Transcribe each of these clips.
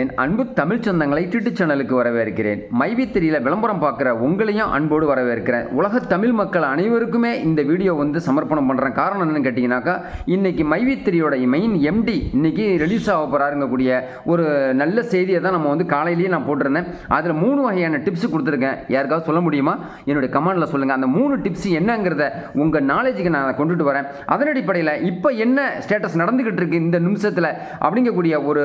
என் அன்பு தமிழ் சொந்தங்களை டிட்டு சேனலுக்கு வரவேற்கிறேன். மைவித்திரியில் விளம்பரம் பார்க்குற உங்களையும் அன்போடு வரவேற்கிறேன். உலக தமிழ் மக்கள் அனைவருக்குமே இந்த வீடியோ வந்து சமர்ப்பணம் பண்ணுறேன் காரணம் என்னன்னு கேட்டிங்கனாக்கா இன்றைக்கி மைவித்திரியோட மெயின் எம்டி இன்றைக்கி ரிலீஸ் ஆக போகிறாருங்கக்கூடிய ஒரு நல்ல செய்தியை தான் நம்ம வந்து காலையிலேயே நான் போட்டிருந்தேன். அதில் மூணு வகையான டிப்ஸ் கொடுத்துருக்கேன். யாருக்காவது சொல்ல முடியுமா? என்னுடைய கமெண்டில் சொல்லுங்கள் அந்த மூணு டிப்ஸ் என்னங்கிறத உங்கள் நாலேஜுக்கு நான் கொண்டுட்டு வரேன். அதன் அடிப்படையில் இப்போ என்ன ஸ்டேட்டஸ் நடந்துக்கிட்டு இருக்கு இந்த நிமிஷத்தில் அப்படிங்கக்கூடிய ஒரு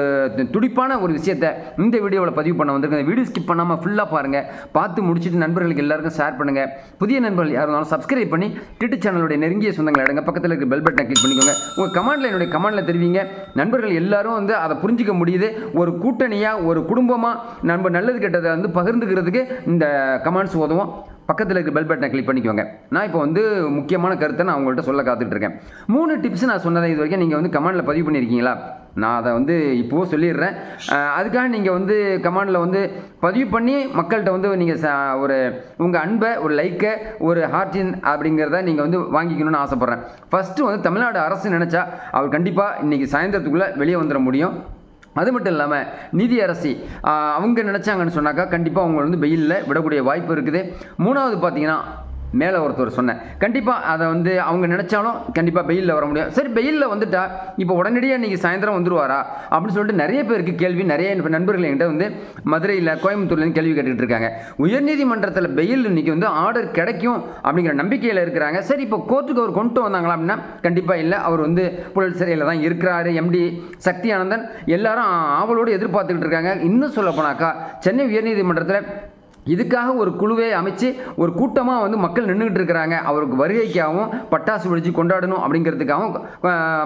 துடிப்பான ஒரு விஷயத்தை இந்த வீடியோவில் பதிவு பண்ண வந்திருக்கேன். இந்த வீடியோ ஸ்கிப் பண்ணாமல் ஃபுல்லாக பாருங்கள் பார்த்து முடிச்சுட்டு நண்பர்களுக்கு எல்லாருக்கும் ஷேர் பண்ணுங்கள் புதிய நண்பர்கள் யார் இருந்தாலும் சப்ஸ்கிரைப் பண்ணி டிட்டு சேனலுடைய நெருங்கிய சொந்தங்களை இடங்க. பக்கத்தில் இருக்க பெல் பட்டனை கிளிக் பண்ணிக்கோங்க. உங்கள் கமெண்ட்டில் என்னுடைய கமெண்டில் தெரிவிங்க. நண்பர்கள் எல்லாரும் வந்து அதை புரிஞ்சிக்க முடியுது. ஒரு கூட்டணியாக ஒரு குடும்பமாக நம்ம நல்லது கெட்டதை வந்து பகிர்ந்துக்கிறதுக்கு இந்த கமெண்ட்ஸ் உதவும். பக்கத்தில் இருக்க பெல் பட்டனை கிளிக் பண்ணிக்கோங்க. நான் இப்போ வந்து முக்கியமான கருத்தை நான் உங்கள்கிட்ட சொல்ல காத்துட்டு இருக்கேன் மூணு டிப்ஸ் நான் சொன்னதை இது வரைக்கும் நீங்கள் வந்து கமெண்டில் பதிவு பண்ணியிருக்கீங்களா நான் அதை வந்து இப்போவும் சொல்லிடுறேன். அதுக்காக நீங்கள் வந்து கமெண்டில் வந்து பதிவு பண்ணி மக்கள்கிட்ட வந்து நீங்கள் ச ஒரு உங்கள் அன்பை ஒரு லைக்கை ஒரு ஹார்டின் அப்படிங்கிறத நீங்கள் வந்து வாங்கிக்கணும்னு ஆசைப்பட்றேன். ஃபஸ்ட்டு வந்து தமிழ்நாடு அரசு நினச்சா அவர் கண்டிப்பாக இன்றைக்கி சாயந்தரத்துக்குள்ளே வெளியே வந்துட முடியும். அது மட்டும் இல்லாமல் நிதி அரசி அவங்க நினச்சாங்கன்னு சொன்னாக்கா கண்டிப்பாக அவங்க வந்து வெயிலில் விடக்கூடிய வாய்ப்பு இருக்குது. மூணாவது பார்த்தீங்கன்னா மேலே ஒருத்தர் சொன்னேன் கண்டிப்பாக அதை வந்து அவங்க நினச்சாலும் கண்டிப்பாக வெயிலில் வர முடியும் சரி வெயிலில் வந்துட்டா இப்போ உடனடியாக இன்றைக்கி சாயந்தரம் வந்துருவாரா? அப்படின்னு சொல்லிட்டு நிறைய பேருக்கு கேள்வி நிறைய நண்பர்கள் என்கிட்ட வந்து மதுரையில் கோயம்புத்தூர்லேருந்து கேள்வி கேட்டுக்கிட்டு இருக்காங்க. உயர்நீதிமன்றத்தில் வெயில் இன்றைக்கி வந்து ஆர்டர் கிடைக்கும் அப்படிங்கிற நம்பிக்கையில் இருக்கிறாங்க. சரி இப்போ கோர்ட்டுக்கு அவர் கொண்டு வந்தாங்களா அப்படின்னா கண்டிப்பாக இல்லை. அவர் வந்து புழல் சிறையில் தான் இருக்கிறாரு. எம்டி சக்தி ஆனந்தன் எல்லாரும் ஆவலோடு எதிர்பார்த்துக்கிட்டு இருக்காங்க. இன்னும் சொல்ல போனாக்கா சென்னை உயர்நீதிமன்றத்தில் இதுக்காக ஒரு குழுவை அமைச்சு ஒரு கூட்டமாக வந்து மக்கள் நின்றுக்கிட்டு இருக்கிறாங்க. அவருக்கு வருகைக்காகவும் பட்டாசு வெடிச்சு கொண்டாடணும் அப்படிங்கிறதுக்காகவும்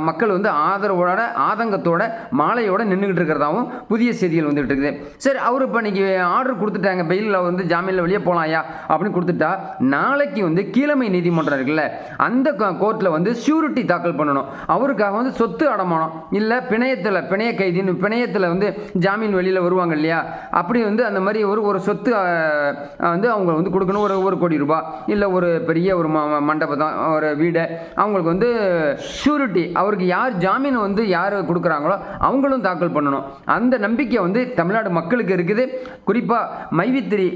மக்கள் வந்து ஆதரவோட ஆதங்கத்தோட மாலையோட நின்றுக்கிட்டு இருக்கிறதாவும் புதிய செய்திகள் வந்துகிட்டு இருக்குது. சரி அவர் இப்போ இன்றைக்கி ஆர்டர் கொடுத்துட்டாங்க. பெயிலில் வந்து ஜாமீனில் வெளியே போகலாம்யா அப்படின்னு கொடுத்துட்டா நாளைக்கு வந்து கீழமை நீதிமன்றம் இருக்குல்ல அந்த கோர்ட்டில் வந்து ஷூரிட்டி தாக்கல் பண்ணணும். அவருக்காக வந்து சொத்து அடமானம். இல்லை பிணையத்தில் பிணைய கைதின்னு பிணையத்தில் வந்து ஜாமீன் வெளியில் வருவாங்க இல்லையா? அப்படி வந்து அந்த மாதிரி ஒரு ஒரு சொத்து வந்து அவங்க வந்து கொடுக்கணும். ஒரு ஒரு கோடி ரூபாய் இல்லை ஒரு பெரிய ஒரு மண்டபம் தான் ஒரு வீடு. அவங்களுக்கு வந்து ஷூரிட்டி அவருக்கு யார் ஜாமீன் வந்து யார் கொடுக்குறாங்களோ அவங்களும் தாக்கல் பண்ணணும். அந்த நம்பிக்கை வந்து தமிழ்நாடு மக்களுக்கு இருக்குது. குறிப்பாக மைவித்திரி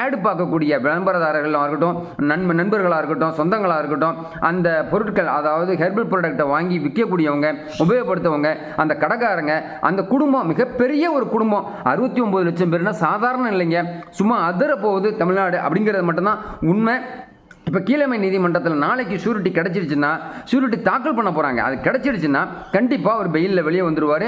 ஆடு பார்க்கக்கூடிய விளம்பரதாரர்களாக இருக்கட்டும் நண்ப நண்பர்களாக இருக்கட்டும் சொந்தங்களாக இருக்கட்டும் அந்த பொருட்கள் அதாவது ஹெர்பல் ப்ராடக்ட்டை வாங்கி விற்கக்கூடியவங்க உபயோகப்படுத்தவங்க அந்த கடைக்காரங்க அந்த குடும்பம் மிகப்பெரிய ஒரு குடும்பம். அறுபத்தி ஒம்பது லட்சம் பேர்னா சாதாரண இல்லைங்க. சும்மா அதர போகுது தமிழ்நாடு அப்படிங்கிறது மட்டும்தான் உண்மை. இப்போ கீழமை நீதிமன்றத்தில் நாளைக்கு ஷூரிட்டி கிடச்சிருச்சுன்னா ஷூரிட்டி தாக்கல் பண்ண போகிறாங்க அது கிடச்சிருச்சுன்னா கண்டிப்பாக அவர் பெயிலில் வெளியே வந்துடுவார்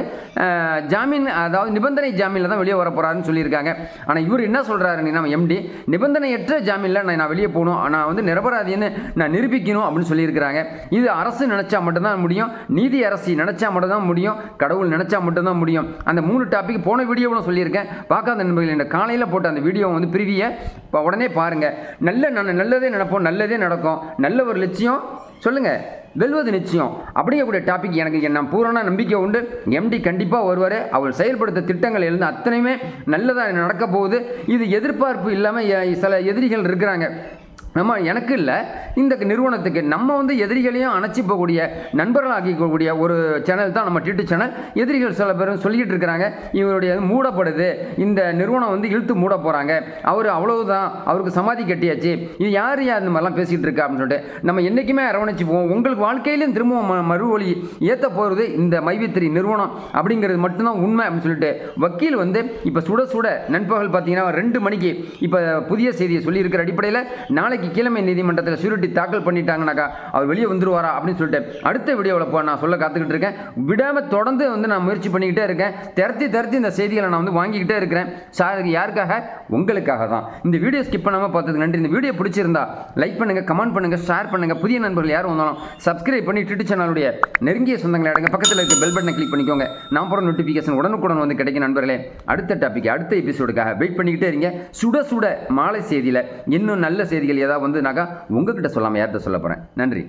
ஜாமீன் அதாவது நிபந்தனை ஜாமீனில் தான் வெளியே வர போகிறாருன்னு சொல்லியிருக்காங்க. ஆனால் இவர் என்ன சொல்கிறாரு நம்ம எம்டி நிபந்தனையற்ற ஜாமீனில் நான் நான் வெளியே போகணும். நான் வந்து நிரபராதின்னு நான் நிரூபிக்கணும் அப்படின்னு சொல்லியிருக்கிறாங்க. இது அரசு நினச்சா மட்டும்தான் முடியும். நீதி அரசு நினச்சா மட்டும்தான் முடியும். கடவுள் நினச்சா மட்டும்தான் முடியும். அந்த மூணு டாபிக் போன வீடியோவில் சொல்லியிருக்கேன். பார்க்காத நண்பர்கள் இந்த காலையில் போட்ட அந்த வீடியோ வந்து பிரிவியை உடனே பாருங்கள் நல்ல நன் நல்லதே நல்ல நல்லதே நடக்கும். நல்ல ஒரு லட்சியம். சொல்லுங்கள் வெல்வது நிச்சயம். அப்படிங்கக்கூடிய டாபிக் எனக்கு நான் பூரண நம்பிக்கை உண்டு. எம்டி கண்டிப்பாக வருவார். அவர் செயல்படுத்த திட்டங்கள் எழுந்து அத்தனையுமே நல்லதாக நடக்க போகுது. இது எதிர்பார்ப்பு இல்லாமல் சில எதிரிகள் இருக்கிறாங்க. நம்ம எனக்கு இல்லை. இந்த நிறுவனத்துக்கு நம்ம வந்து எதிரிகளையும் அணைச்சி போகக்கூடிய நண்பர்களாகிக்கக்கூடிய ஒரு சேனல் தான் நம்ம டிட்டு சேனல் எதிரிகள் சில பேரும் சொல்லிக்கிட்டு இருக்கிறாங்க இவருடைய மூடப்படுது. இந்த நிறுவனம் வந்து இழுத்து மூட போகிறாங்க அவர் அவ்வளவுதான் அவருக்கு சமாதி கட்டியாச்சு. இது யார் யார் இந்த மாதிரிலாம் பேசிகிட்டு இருக்கா அப்படின்னு சொல்லிட்டு நம்ம என்றைக்குமே அரவணைச்சு போவோம். உங்களுக்கு வாழ்க்கையிலும் திரும்பவும் மறுவொழி ஏற்ற போகிறது இந்த மைவித்திரி நிறுவனம் அப்படிங்கிறது மட்டும்தான் உண்மை அப்படின்னு சொல்லிட்டு வக்கீல் வந்து இப்போ சுட சுட நண்பகல் பார்த்தீங்கன்னா ரெண்டு மணிக்கு இப்போ புதிய செய்தியை சொல்லியிருக்கிற அடிப்படையில் நாளைக்கு கீழமை நீதிமன்றத்தில் ஷூரிட்டி தாக்கல் பண்ணிட்டாங்கனாக்கா அவர் வெளியே வந்துருவாரா அப்படின்னு சொல்லிட்டு அடுத்த வீடியோவில் போ நான் சொல்ல காத்துக்கிட்டு இருக்கேன். விடாமல் தொடர்ந்து வந்து நான் முயற்சி பண்ணிக்கிட்டே இருக்கேன். திரத்தி திரத்தி இந்த செய்திகளை நான் வந்து வாங்கிக்கிட்டே இருக்கிறேன். சார் யாருக்காக? உங்களுக்காக தான். இந்த வீடியோ ஸ்கிப் பண்ணாமல் பார்த்ததுக்கு நன்றி. இந்த வீடியோ பிடிச்சிருந்தா லைக் பண்ணுங்கள் கமெண்ட் பண்ணுங்கள் ஷேர் பண்ணுங்கள் புதிய நண்பர்கள் யாரும் வந்தாலும் சப்ஸ்கிரைப் பண்ணி ட்விட்டர் சேனலுடைய நெருங்கிய சொந்தங்களை அடங்க பக்கத்தில் இருக்க பெல் பட்டனை கிளிக் பண்ணிக்கோங்க. நான் போகிற நோட்டிஃபிகேஷன் உடனுக்குடன் வந்து கிடைக்கும் நண்பர்களே. அடுத்த டாபிக் அடுத்த எபிசோடுக்காக வெயிட் பண்ணிக்கிட்டே இருங்க. சுட சுட மாலை செய்தியில் இன்னும் நல்ல செய்திகள் ஏதாவது வந்துனாக்கா உங்ககிட்ட சொல்லாமல் யார்கிட்ட சொல்ல போகிறேன் நன்றி.